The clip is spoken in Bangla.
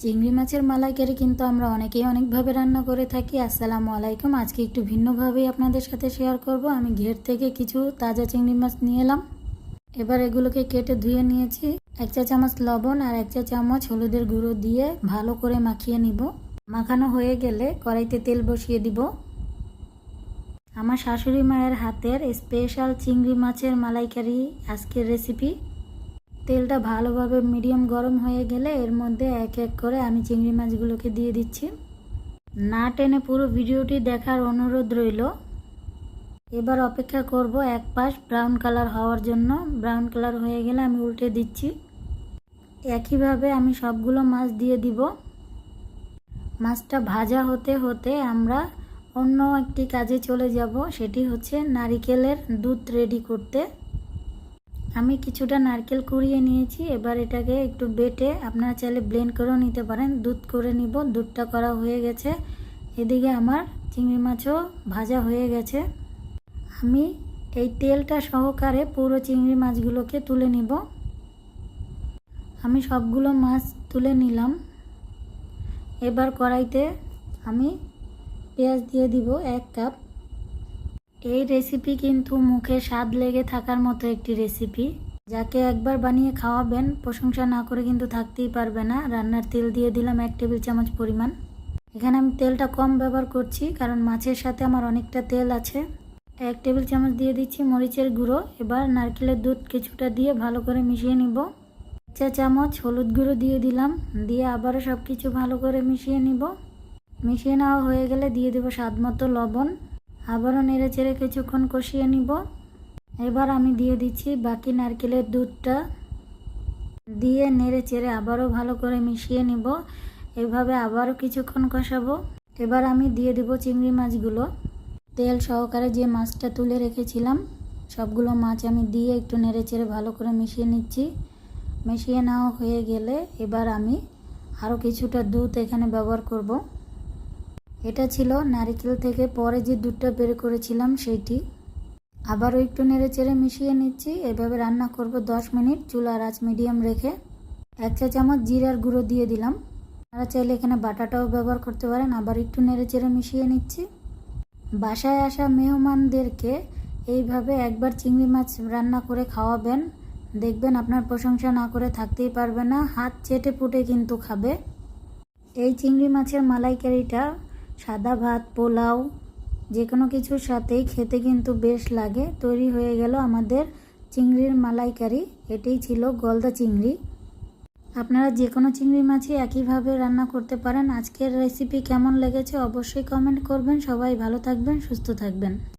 চিংড়ি মাছের মালাইকারি কিন্তু আমরা অনেকেই অনেকভাবে রান্না করে থাকি। আসসালামু আলাইকুম। আজকে একটু ভিন্নভাবেই আপনাদের সাথে শেয়ার করব। আমি ঘের থেকে কিছু তাজা চিংড়ি মাছ নিয়ে এলাম। এবার এগুলোকে কেটে ধুয়ে নিয়েছি। এক চা চামচ লবণ আর এক চা চামচ হলুদের গুঁড়ো দিয়ে ভালো করে মাখিয়ে নিব। মাখানো হয়ে গেলে কড়াইতে তেল বসিয়ে দিব। আমার শাশুড়ি মায়ের হাতের স্পেশাল চিংড়ি মাছের মালাইকারি আজকের রেসিপি তেলটা ভালোভাবে মিডিয়াম গরম হয়ে গেলে এর মধ্যে এক এক করে আমি চিংড়ি মাছগুলোকে দিয়ে দিচ্ছি। না টেনে পুরো ভিডিওটি দেখার অনুরোধ রইল। এবার অপেক্ষা করব এক পাশ ব্রাউন কালার হওয়ার জন্য। ব্রাউন কালার হয়ে গেলে আমি উল্টে দিচ্ছি। একইভাবে আমি সবগুলো মাছ দিয়ে দিব। মাছটা ভাজা হতে হতে আমরা অন্য একটি কাজে চলে যাব। সেটি হচ্ছে নারিকেলের দুধ রেডি করতে। আমি কিছুটা নারকেল কুড়িয়ে নিয়েছি, এবার এটাকে একটু বেটে আপনারা চাইলে ব্লেন্ড করেও নিতে পারেন। দুধ করে নিব, দুধটা করা হয়ে গেছে। এদিকে আমার চিংড়ি মাছও ভাজা হয়ে গেছে। আমি এই তেলটা সহকারে পুরো চিংড়ি মাছগুলোকে তুলে নিব। আমি সবগুলো মাছ তুলে নিলাম। এবার কড়াইতে আমি পেঁয়াজ দিয়ে দিব এক কাপ। এই রেসিপি কিন্তু মুখে স্বাদ লেগে থাকার মতো একটি রেসিপি যাকে একবার বানিয়ে খাওয়াবেন, প্রশংসা না করে কিন্তু থাকতেই পারবে না। রান্নার তেল দিয়ে দিলাম এক টেবিল চামচ পরিমাণ। এখানে আমি তেলটা কম ব্যবহার করছি, কারণ মাছের সাথে আমার অনেকটা তেল আছে। এক টেবিল চামচ দিয়ে দিচ্ছি মরিচের গুঁড়ো। এবার নারকেলের দুধ কিছুটা দিয়ে ভালো করে মিশিয়ে নিব। চা চামচ হলুদ গুঁড়ো দিয়ে দিলাম, দিয়ে আবারও সব কিছু ভালো করে মিশিয়ে নিব। মিশিয়ে নেওয়া হয়ে গেলে দিয়ে দেবো স্বাদ মতো লবণ। আবারও নেড়ে চেড়ে কিছুক্ষণ কষিয়ে নিব। এবার আমি দিয়ে দিচ্ছি বাকি নারকেলের দুধটা। দিয়ে নেড়ে চেড়ে আবারও ভালো করে মিশিয়ে নিব। এভাবে আবারও কিছুক্ষণ কষাবো। এবার আমি দিয়ে দেবো চিংড়ি মাছগুলো। তেল সহকারে যে মাছটা তুলে রেখেছিলাম, সবগুলো মাছ আমি দিয়ে একটু নেড়ে চেড়ে ভালো করে মিশিয়ে নিচ্ছি। মিশিয়ে নেওয়া হয়ে গেলে এবার আমি আরও কিছুটা দুধ এখানে ব্যবহার করব। এটা ছিল নারিকেল থেকে পরে যে দুধটা বের করেছিলাম সেইটি। আবারও একটু নেড়ে চেড়ে মিশিয়ে নিচ্ছি। এভাবে রান্না করব দশ মিনিট। চুলার আঁচ মিডিয়াম রেখে এক চা চামচ জিরার গুঁড়ো দিয়ে দিলাম। আপনারা চাইলে এখানে বাটাটাও ব্যবহার করতে পারেন। আবার একটু নেড়ে চেড়ে মিশিয়ে নিচ্ছি। বাসায় আসা মেহমানদেরকে এইভাবে একবার চিংড়ি মাছ রান্না করে খাওয়াবেন। দেখবেন আপনার প্রশংসা না করে থাকতেই পারবে না। হাত চেটে পুটে কিন্তু খাবে। এই চিংড়ি মাছের মালাইকারিটা সাদা ভাত, পোলাও যে কোনো কিছুর সাথেই খেতে কিন্তু বেশ লাগে। তৈরি হয়ে গেল আমাদের চিংড়ির মালাইকারি। এটাই ছিল গলদা চিংড়ি। আপনারা যে কোনো চিংড়ি মাছই একইভাবে রান্না করতে পারেন। আজকের রেসিপি কেমন লেগেছে অবশ্যই কমেন্ট করবেন। সবাই ভালো থাকবেন, সুস্থ থাকবেন।